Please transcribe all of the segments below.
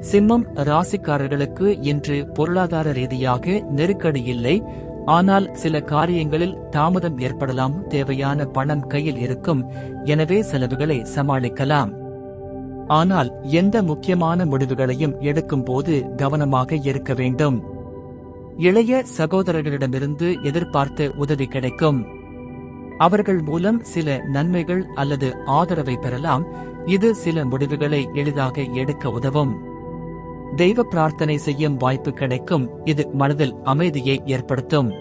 சிம்மம் ராசிக்காரர்களுக்கு இன்று பொருளாதார ரீதியாக நெருக்கடி இல்லை. ஆனால் சில காரியங்களில் தாமதம் ஏற்படலாம். தேவையான பணம் கையில் இருக்கும். எனவே செலவுகளை சமாளிக்கலாம். ஆனால் எந்த முக்கியமான முடிவுகளையும் எடுக்கும் போது கவனமாக இருக்க வேண்டும். இளைய சகோதரர்களிடமிருந்து எதிர்பார்த்த உதவி கிடைக்கும். அவர்கள் மூலம் சில நன்மைகள் அல்லது ஆதரவை பெறலாம். இது சில முடிவுகளை எளிதாக எடுக்க உதவும். தெய்வ பிரார்த்தனை செய்யும் வாய்ப்பு கிடைக்கும். இது மனதில் அமைதியை ஏற்படுத்தும்.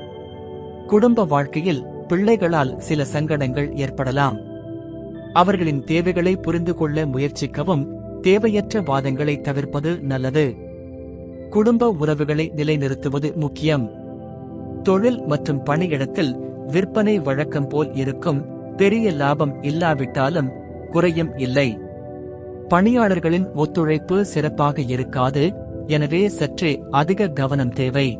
குடும்ப வாழ்க்கையில் பிள்ளைகளால் சில சங்கடங்கள் ஏற்படலாம். அவர்களின் தேவைகளை புரிந்து கொள்ள முயற்சிக்கவும் தேவையற்ற வாதங்களை தவிர்ப்பது நல்லது. குடும்ப உறவுகளை நிலைநிறுத்துவது முக்கியம். தொழில் மற்றும் பணியிடத்தில் விற்பனை வழக்கம் போல் இருக்கும் பெரிய லாபம் இல்லாவிட்டாலும் குறையும் இல்லை. பணியாளர்களின் ஒத்துழைப்பு சிறப்பாக இருக்காது. எனவே சற்றே அதிக கவனம் தேவை.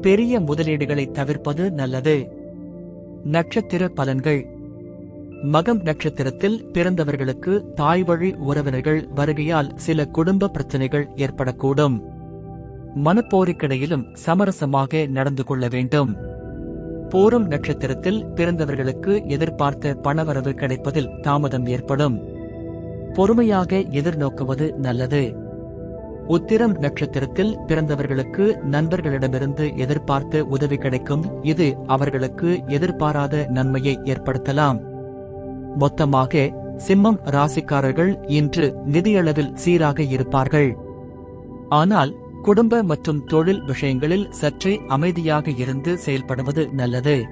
பெரிய முதலீடுகளை தவிர்ப்பது நல்லது. நட்சத்திர பலன்கள். மகம் நட்சத்திரத்தில் பிறந்தவர்களுக்கு தாய் வழி உறவினர்கள் வருகையால் சில குடும்ப பிரச்சனைகள் ஏற்படக்கூடும். மனப்போருக்கிடையிலும் சமரசமாக நடந்து கொள்ள வேண்டும். பூரம் நட்சத்திரத்தில் பிறந்தவர்களுக்கு எதிர்பார்த்த பணவரவு கிடைப்பதில் தாமதம் ஏற்படும். பொறுமையாக எதிர்நோக்குவது நல்லது. உத்திரம் நட்சத்திரத்தில் பிறந்தவர்களுக்கு நண்பர்களிடமிருந்து எதிர்பார்த்த உதவி கிடைக்கும். இது அவர்களுக்கு எதிர்பாராத நன்மையை ஏற்படுத்தலாம். மொத்தமாக சிம்மம் ராசிக்காரர்கள் இன்று நிதியளவில் சீராக இருப்பார்கள். ஆனால் குடும்ப மற்றும் தொழில் விஷயங்களில் சற்றே அமைதியாக இருந்து செயல்படுவது நல்லது.